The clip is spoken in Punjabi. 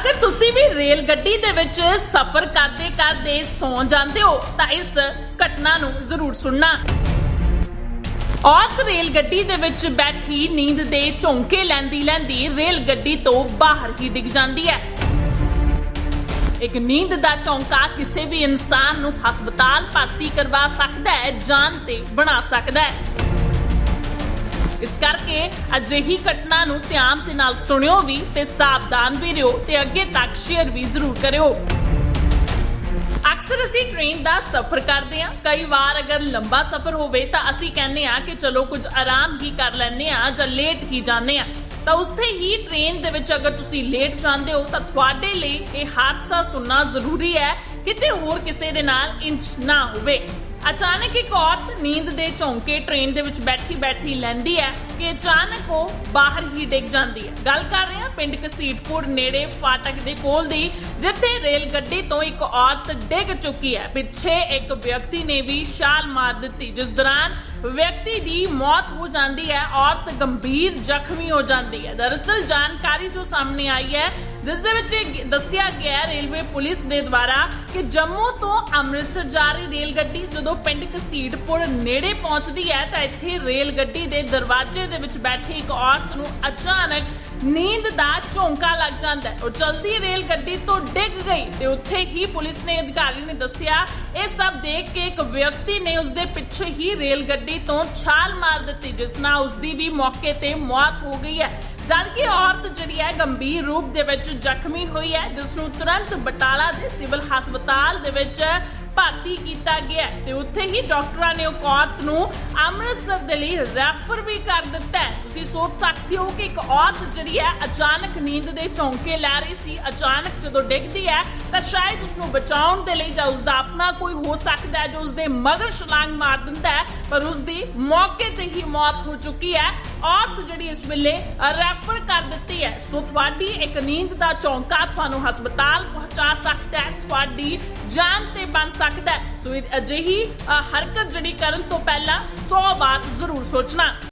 ਅਗਰ ਤੁਸੀਂ ਵੀ ਰੇਲ ਗੱਡੀ ਦੇ ਵਿੱਚ ਸਫ਼ਰ ਕਰਦੇ ਕਰਦੇ ਸੌਂ ਜਾਂਦੇ ਹੋ, ਤਾਂ ਇਸ ਘਟਨਾ ਨੂੰ ਜ਼ਰੂਰ ਸੁਣਨਾ। ਔਰਤ ਰੇਲ ਗੱਡੀ ਦੇ ਵਿੱਚ ਬੈਠੀ ਨੀਂਦ ਦੇ ਝੋਂਕੇ ਲੈਂਦੀ ਲੈਂਦੀ ਰੇਲ ਗੱਡੀ ਤੋਂ ਬਾਹਰ ਹੀ ਡਿੱਗ ਜਾਂਦੀ ਹੈ। ਇੱਕ ਨੀਂਦ ਦਾ ਝੋਂਕਾ ਕਿਸੇ ਵੀ ਇਨਸਾਨ ਨੂੰ ਹਸਪਤਾਲ ਭਰਤੀ ਕਰਵਾ ਸਕਦਾ ਹੈ, ਜਾਨ ਤੇ ਬਣਾ ਸਕਦਾ ਹੈ। ਇਸ ਕਰਕੇ ਅਜਿਹੀ ਘਟਨਾ ਨੂੰ ਧਿਆਨ ਦੇ ਨਾਲ ਸੁਣਿਓ ਵੀ ਤੇ ਸਾਵਧਾਨ ਵੀ ਰਹੋ ਤੇ ਅੱਗੇ ਤੱਕ ਸ਼ੇਅਰ ਵੀ ਜ਼ਰੂਰ ਕਰਿਓ। ਅਕਸਰ ਅਸੀਂ ਟ੍ਰੇਨ ਦਾ ਸਫ਼ਰ ਕਰਦੇ ਹਾਂ। ਕਈ ਵਾਰ ਅਗਰ ਲੰਬਾ ਸਫ਼ਰ ਹੋਵੇ ਤਾਂ ਅਸੀਂ ਕਹਿੰਦੇ ਹਾਂ ਕਿ ਚਲੋ ਕੁਝ ਆਰਾਮ ਹੀ ਕਰ ਲੈਂਦੇ ਹਾਂ ਜਾਂ ਲੇਟ ਹੀ ਜਾਂਦੇ ਹਾਂ। ਤਾਂ ਉੱਥੇ ਹੀ ਟ੍ਰੇਨ ਦੇ ਵਿੱਚ ਅਗਰ ਤੁਸੀਂ ਲੇਟ ਜਾਂਦੇ ਹੋ ਤਾਂ ਤੁਹਾਡੇ ਲਈ ਇਹ ਹਾਦਸਾ ਸੁਣਨਾ ਜ਼ਰੂਰੀ ਹੈ। ਕਿਤੇ ਹੋਰ ਕਿਸੇ ਦੇ ਨਾਲ ਇੰਚ ਨਾ ਹੋਵੇ। ਅਚਾਨਕ ਇੱਕ ਔਰਤ ਨੀਂਦ ਦੇ ਝੋਂਕੇ ਟ੍ਰੇਨ ਦੇ ਵਿੱਚ ਬੈਠੀ ਬੈਠੀ ਲੈਂਦੀ ਹੈ ਕਿ ਅਚਾਨਕ ਉਹ ਬਾਹਰ ਹੀ ਡਿੱਗ ਜਾਂਦੀ ਹੈ। ਗੱਲ ਕਰ ਰਹੇ ਹਾਂ ਪਿੰਡ ਕਸੀਟਪੁਰ ਨੇੜੇ ਫਾਟਕ ਦੇ ਕੋਲ ਦੀ, ਜਿੱਥੇ ਰੇਲ ਗੱਡੀ ਤੋਂ ਇੱਕ ਔਰਤ ਡਿੱਗ ਚੁੱਕੀ ਹੈ। ਪਿੱਛੇ ਇੱਕ ਵਿਅਕਤੀ ਨੇ ਵੀ ਛਾਲ ਮਾਰ ਦਿੱਤੀ, ਜਿਸ ਦੌਰਾਨ ਵਿਅਕਤੀ ਦੀ ਮੌਤ ਹੋ ਜਾਂਦੀ ਹੈ। ਔਰਤ ਗੰਭੀਰ ਜ਼ਖਮੀ ਹੋ ਜਾਂਦੀ ਹੈ। ਦਰਅਸਲ ਜਾਣਕਾਰੀ ਜੋ ਸਾਹਮਣੇ ਆਈ ਹੈ ਜਿਸ ਦੇ ਵਿੱਚ ਇਹ ਦੱਸਿਆ ਗਿਆ ਰੇਲਵੇ ਪੁਲਿਸ ਦੇ ਦੁਆਰਾ ਕਿ ਜੰਮੂ ਤੋਂ ਅੰਮ੍ਰਿਤਸਰ ਜਾ ਰਹੀ ਰੇਲ ਗੱਡੀ ਜਦੋਂ ਪਿੰਡ ਕਸੀਟਪੁਰ ਨੇੜੇ ਪਹੁੰਚਦੀ ਹੈ ਤਾਂ ਇੱਥੇ ਰੇਲ ਗੱਡੀ ਦੇ ਦਰਵਾਜ਼ੇ ਦੇ ਵਿੱਚ ਬੈਠੀ ਇੱਕ ਔਰਤ ਨੂੰ ਅਚਾਨਕ ਨੀਂਦ ਦਾ ਝੋਂਕਾ ਲੱਗ ਜਾਂਦਾ ਹੈ। ਉਹ ਚਲਦੀ ਰੇਲ ਗੱਡੀ ਤੋਂ ਡਿੱਗ ਗਈ ਤੇ ਉੱਥੇ ਹੀ ਪੁਲਿਸ ਨੇ ਅਧਿਕਾਰੀ ਨੇ ਦੱਸਿਆ, ਇਹ ਸਭ ਦੇਖ ਕੇ ਇੱਕ ਵਿਅਕਤੀ ਨੇ ਉਸਦੇ ਪਿੱਛੇ ਹੀ ਰੇਲ ਗੱਡੀ ਤੋਂ ਛਾਲ ਮਾਰ ਦਿੱਤੀ, ਜਿਸ ਨਾਲ ਉਸਦੀ ਵੀ ਮੌਕੇ ਤੇ ਮੌਤ ਹੋ ਗਈ ਹੈ। ਜਦਕਿ ਔਰਤ ਜਿਹੜੀ ਹੈ ਗੰਭੀਰ ਰੂਪ ਦੇ ਵਿੱਚ ਜ਼ਖਮੀ ਹੋਈ ਹੈ ਜਿਸ ਨੂੰ ਤੁਰੰਤ ਬਟਾਲਾ ਦੇ ਸਿਵਲ ਹਸਪਤਾਲ ਦੇ ਵਿੱਚ ਭਰਤੀ ਕੀਤਾ ਗਿਆ ਹੈ ਤੇ ਉੱਥੇ ਹੀ ਡਾਕਟਰਾਂ ਨੇ ਉਹ ਔਰਤ ਨੂੰ ਅੰਮ੍ਰਿਤਸਰ ਦੇ ਲਈ ਰੈਫਰ ਵੀ ਕਰ ਦਿੱਤਾ ਹੈ। ਤੁਸੀਂ ਸੋਚ ਸਕਦੇ ਹੋ ਕਿ ਇੱਕ ਔਰਤ ਜਿਹੜੀ ਹੈ ਅਚਾਨਕ ਨੀਂਦ ਦੇ ਝੋਂਕੇ ਲੈ ਰਹੀ ਸੀ, ਅਚਾਨਕ ਜਦੋਂ ਡਿੱਗਦੀ ਹੈ, ਤਾਂ ਸ਼ਾਇਦ ਉਸ ਨੂੰ ਬਚਾਉਣ ਦੇ ਲਈ ਜਾਂ ਉਸ ਦਾ ਆਪਣਾ ਕੋਈ ਹੋ ਸਕਦਾ ਹੈ ਜੋ ਉਸ ਦੇ ਮਗਰ ਛਲਾਂਗ ਮਾਰ ਦਿੰਦਾ ਹੈ, ਪਰ ਉਸ ਦੀ ਮੌਕੇ ਤੇ ਹੀ ਮੌਤ ਹੋ ਚੁੱਕੀ ਹੈ। ਔਰਤ ਜਿਹੜੀ ਇਸ ਵੇਲੇ ਰੈਫਰ ਕਰ ਦਿੱਤੀ ਹੈ। ਸੋ ਤੁਹਾਡੀ ਇੱਕ ਨੀਂਦ ਦਾ ਝੋਂਕਾ ਤੁਹਾਨੂੰ ਹਸਪਤਾਲ ਪਹੁੰਚਾ ਸਕਦਾ ਹੈ, ਤੁਹਾਡੀ ਜਾਨ ਤੇ ਬਣ ਸਕਦਾ ਹੈ। ਸੋ ਅਜਿਹੀ ਹਰਕਤ ਜਿਹੜੀ ਕਰਨ ਤੋਂ ਪਹਿਲਾਂ 100 ਵਾਰ ਜ਼ਰੂਰ ਸੋਚਣਾ।